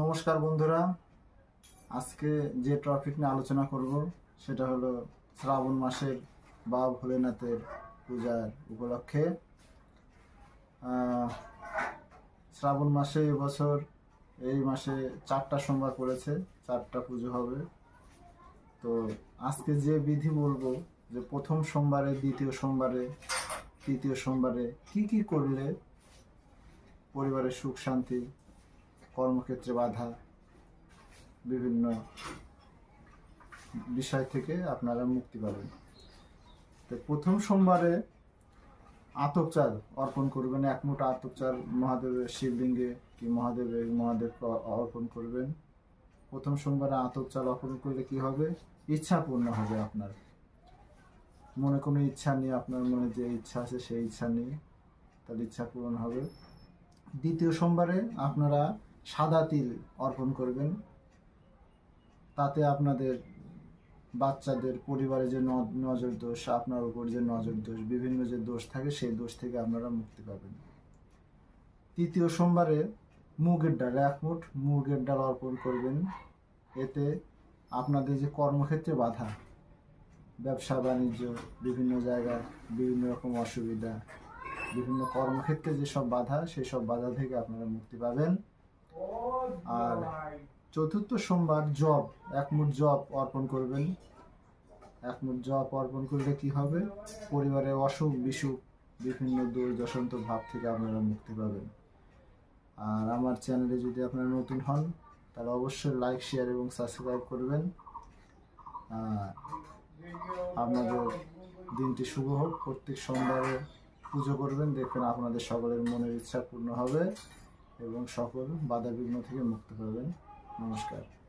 নমস্কার বন্ধুরা। আজকে যে টপিক নিয়ে আলোচনা করব, সেটা হলো শ্রাবণ মাসের বা ভোলেনাথের পূজার উপলক্ষে। শ্রাবণ মাসে এবছর এই মাসে চারটা সোমবার পড়েছে, চারটা পুজো হবে। তো আজকে যে বিধি বলব, যে প্রথম সোমবারে, দ্বিতীয় সোমবারে, তৃতীয় সোমবারে কি কি করলে পরিবারের সুখ শান্তি কর্মক্ষেত্রে বাধা, বিভিন্ন বিষয় থেকে আপনারা মুক্তি পাবেন। তো প্রথম সোমবারে আতপ চাল অর্পণ করবেন, এক মুঠো আতপ মহাদেবের শিবলিঙ্গে কি মহাদেবের মহাদেবকে অ- অর্পণ করবেন। প্রথম সোমবারে আতপ চাল অর্পণ করলে কি হবে? ইচ্ছা পূর্ণ হবে আপনার। মনে কোনো ইচ্ছা নেই, আপনার মনে যে ইচ্ছা আছে সেই ইচ্ছা নেই তার ইচ্ছা পূরণ হবে। দ্বিতীয় সোমবারে আপনারা সাদা তিল অর্পণ করবেন। তাতে আপনাদের বাচ্চাদের পরিবারে যে নজর দোষ, আপনার উপর যে নজর দোষ, বিভিন্ন যে দোষ থাকে, সেই দোষ থেকে আপনারা মুক্তি পাবেন। তৃতীয় সোমবারে মুগের ডাল, এক মুঠ মুগের ডাল অর্পণ করবেন। এতে আপনাদের যে কর্মক্ষেত্রে বাধা, ব্যবসা, বাণিজ্য, বিভিন্ন জায়গায় বিভিন্ন রকম অসুবিধা, বিভিন্ন কর্মক্ষেত্রে যেসব বাধা সেই সব বাধা থেকে আপনারা মুক্তি পাবেন। আর চতুর্থ সোমবার জব এক মুঠ জব অর্পণ করবেন। এক মুঠ জব অর্পণ করলে কি হবে? পরিবারে অসুখ বিসুখ, বিভিন্ন দূর ভাব থেকে আপনারা মুক্তি পাবেন। আর আমার চ্যানেলে যদি আপনারা নতুন হন, তাহলে অবশ্যই লাইক, শেয়ার এবং সাবস্ক্রাইব করবেন। আপনাদের দিনটি শুভ হোক। প্রত্যেক সোমবারে পুজো করবেন। দেখবেন আপনাদের সকলের মনের ইচ্ছা পূর্ণ হবে। এবং সকল বাধা বিঘ্ন থেকে মুক্ত পাবেন নমস্কার।